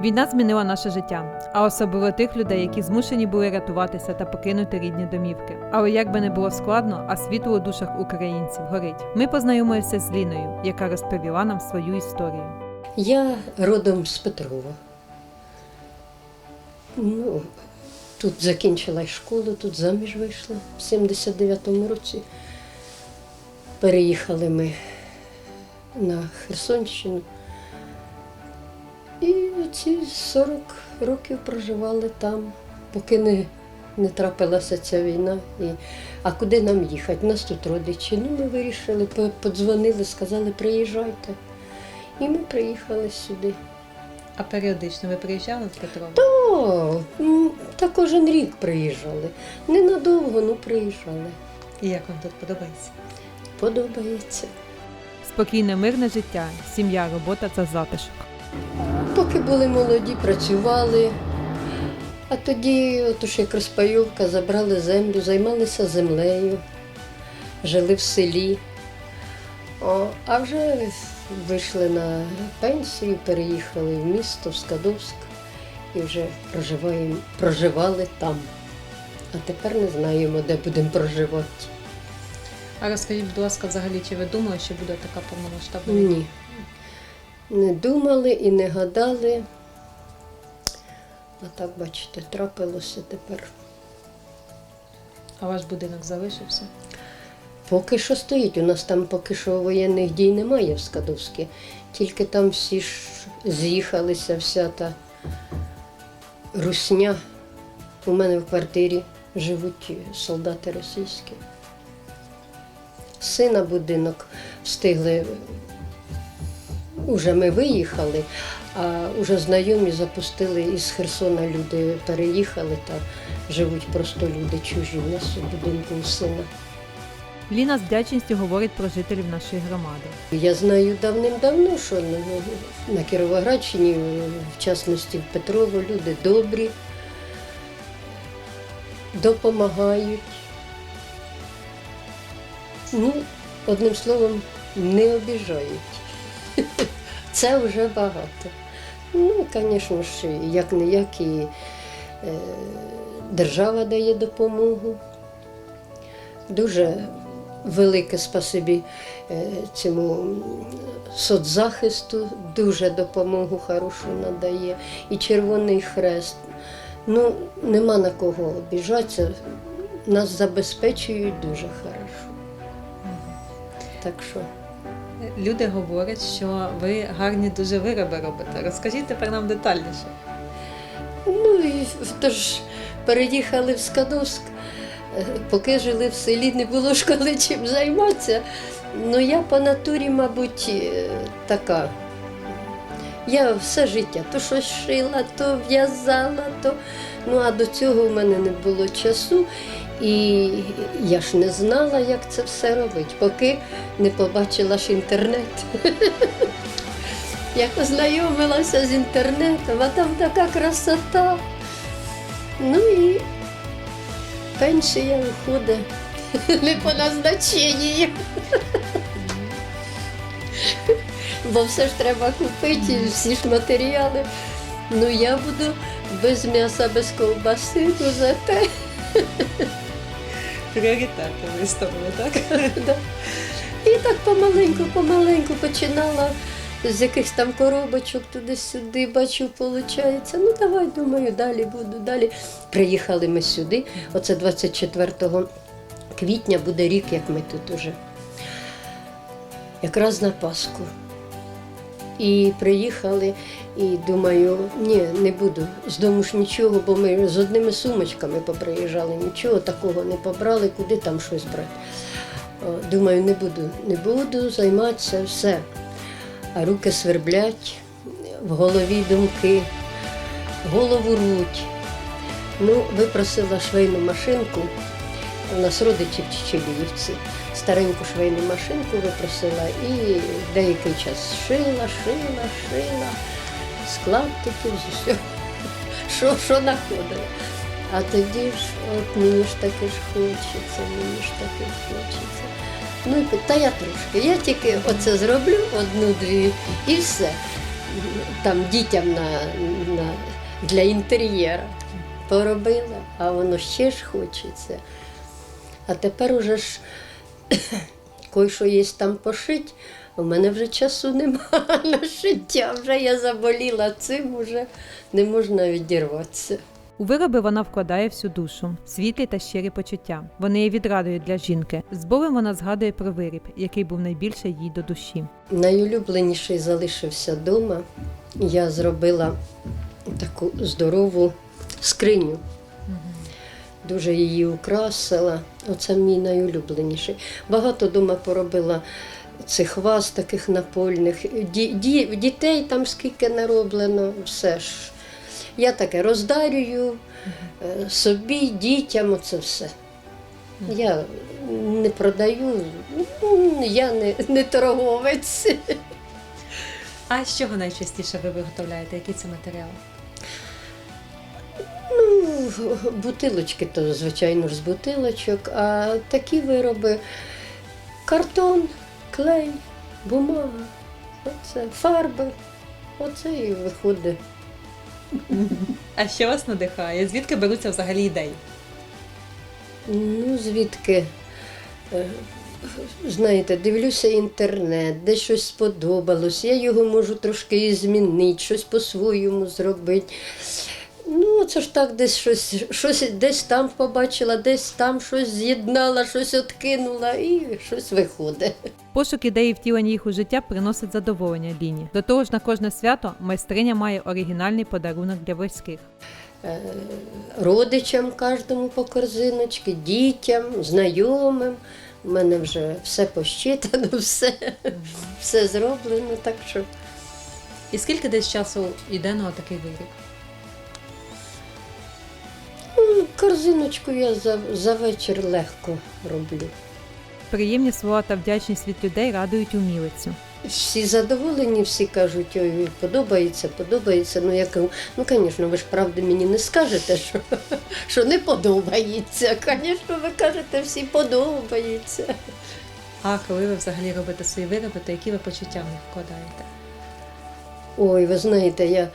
Війна змінила наше життя, а особливо тих людей, які змушені були рятуватися та покинути рідні домівки. Але як би не було складно, а світло у душах українців горить. Ми познайомилися з Ліною, яка розповіла нам свою історію. Я родом з Петрова. Ну, тут закінчила школу, тут заміж вийшла в 79-му році. Переїхали ми на Херсонщину. І ці 40 років проживали там, поки не, не трапилася ця війна. І, а куди нам їхати? У нас тут родичі. Ну, ми вирішили, подзвонили, сказали, приїжджайте. І ми приїхали сюди. А періодично ви приїжджали з Петрова? О, м, та кожен рік приїжджали. Ненадовго, ну приїжджали. І як вам тут подобається? Подобається. Спокійне, мирне життя, сім'я, робота це затишок. Були молоді, працювали. А тоді, от уж як розпайовка, забрали землю, займалися землею, жили в селі. О, а вже вийшли на пенсію, переїхали в місто, в Скадовськ і вже проживаємо, проживали там. А тепер не знаємо, де будемо проживати. А розкажіть, будь ласка, взагалі, чи ви думали, що буде така повномасштабна? Ні. Не думали і не гадали. А так, бачите, трапилося тепер. А ваш будинок залишився? Поки що стоїть. У нас там поки що воєнних дій немає в Скадовській. Тільки там всі ж з'їхалися, вся та русня. У мене в квартирі живуть солдати російські. Сина будинок встигли. Уже ми виїхали, а вже знайомі запустили із Херсона люди переїхали та живуть просто люди чужі в нас у будинку у сина. Ліна з вдячністю говорить про жителів нашої громади. Я знаю давним-давно, що на Кіровоградщині, в частності в Петрово, люди добрі, допомагають. Ну, одним словом, не обіжають. Це вже багато. Ну, звісно ж, як не як і е, держава дає допомогу. Дуже велике спасибі е, цьому соцзахисту, дуже допомогу хорошу надає. І Червоний Хрест. Ну, нема на кого обіжатися. Нас забезпечують дуже хорошо. Так що. Люди говорять, що ви гарні дуже вироби робите. Розкажіть тепер нам детальніше. Ну і тож переїхали в Скадовськ. Е, Поки жили в селі, не було ж коли чим займатися. Ну я по натурі, мабуть, е, така. Я все життя то щось шила, то в'язала, то. Ну а до цього в мене не було часу. І я ж не знала, як це все робити, поки не побачила ж інтернет. Як ознайомилася з інтернетом, а там така красота. Ну і пенсія виходить не по назначенню. Бо все ж треба купити, всі ж матеріали. Ну я буду без м'яса, без ковбаси, ну зате. Пріоритети виставили, так? І так помаленьку, помаленьку починала з якихось там коробочок туди-сюди, бачу, виходить. Ну давай, думаю, далі буду, далі. Приїхали ми сюди. Оце 24 квітня буде рік, як ми тут уже. Якраз на Пасху. І приїхали, і думаю, ні, не буду з дому ж нічого, бо ми з одними сумочками поприїжджали, нічого такого не побрали, куди там щось брати. Думаю, не буду, не буду займатися все. А руки сверблять, в голові думки, голову руть. Ну, випросила швейну машинку. У нас родичі в Чечеліївці. Стареньку швейну машинку випросила і деякий час шила, шила, шила, з клаптиків, з усього, що, що знаходила. А тоді ж, от мені ж таки ж хочеться, мені ж таки хочеться. Ну, і та я трошки. Я тільки оце зроблю одну-дві і все. там дітям на, на, для інтер'єра. Поробила, а воно ще ж хочеться. А тепер уже ж кой що є там пошить, у мене вже часу немає на шиття. Вже я заболіла цим, вже не можна відірватися. У вироби вона вкладає всю душу, світлі та щирі почуття. Вони є відрадою для жінки. З болем вона згадує про виріб, який був найбільше їй до душі. Найулюбленіший залишився вдома. Я зробила таку здорову скриню. Дуже її украсила. Оце мій найулюбленіший. Багато вдома поробила цих ваз таких напольних. Ді, ді, дітей там скільки нароблено, все ж. Я таке роздарюю е, собі, дітям, оце все. Я не продаю, ну, я не, не торговець. А з чого найчастіше ви виготовляєте? Який це матеріал? Бутилочки, то звичайно ж з бутилочок, а такі вироби картон, клей, бумага, оце, фарби. Оце і виходить. А що вас надихає? Звідки беруться взагалі ідеї? Ну, звідки? Е, Знаєте, дивлюся інтернет, де щось сподобалось, я його можу трошки і змінити, щось по-своєму зробити. Ну, це ж так, десь щось, щось десь там побачила, десь там щось з'єднала, щось откинула і щось виходить. Пошук ідеї втілення їх у життя приносить задоволення Ліні. До того ж, на кожне свято майстриня має оригінальний подарунок для близьких. Е, Родичам кожному по корзиночки, дітям, знайомим. У мене вже все посчитано, все, все зроблено, так що. І скільки десь часу йде на такий виріб? Корзиночку я за, за вечір легко роблю. Приємні слова та вдячність від людей радують умілицю. Всі задоволені, всі кажуть, ой, подобається, подобається. Ну, я кажу, ну, звісно, ви ж правди мені не скажете, що, що не подобається. Звісно, ви кажете, всі подобається. А коли ви взагалі робите свої вироби, то які ви почуття в них вкладаєте? Ой, ви знаєте, я.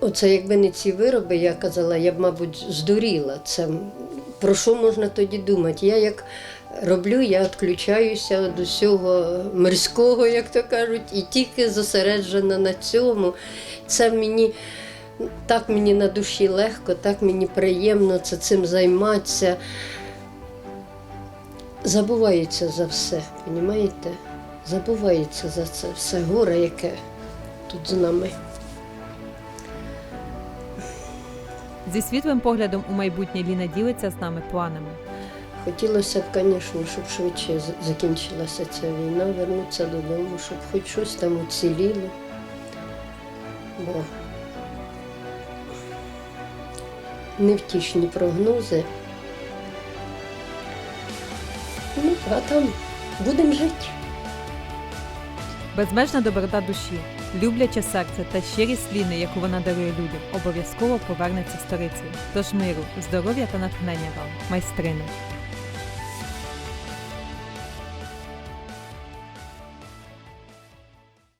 Оце якби не ці вироби, я казала, я б, мабуть, здуріла. Це про що можна тоді думати? Я як роблю, я відключаюся від усього мирського, як то кажуть, і тільки зосереджена на цьому. Це мені так мені на душі легко, так мені приємно це цим займатися. Забувається за все, розумієте? Забувається за це все горе, яке тут з нами. Зі світлим поглядом у майбутнє Ліна ділиться з нами планами. Хотілося б, звісно, щоб швидше закінчилася ця війна, вернутися додому, щоб хоч щось там уціліло. Бо невтішні прогнози. Ну, а там будемо жити. Безмежна доброта душі, любляче серце та щирість Ліни, яку вона дарує людям, обов'язково повернеться сторицею. Тож миру, здоров'я та натхнення вам, майстрино.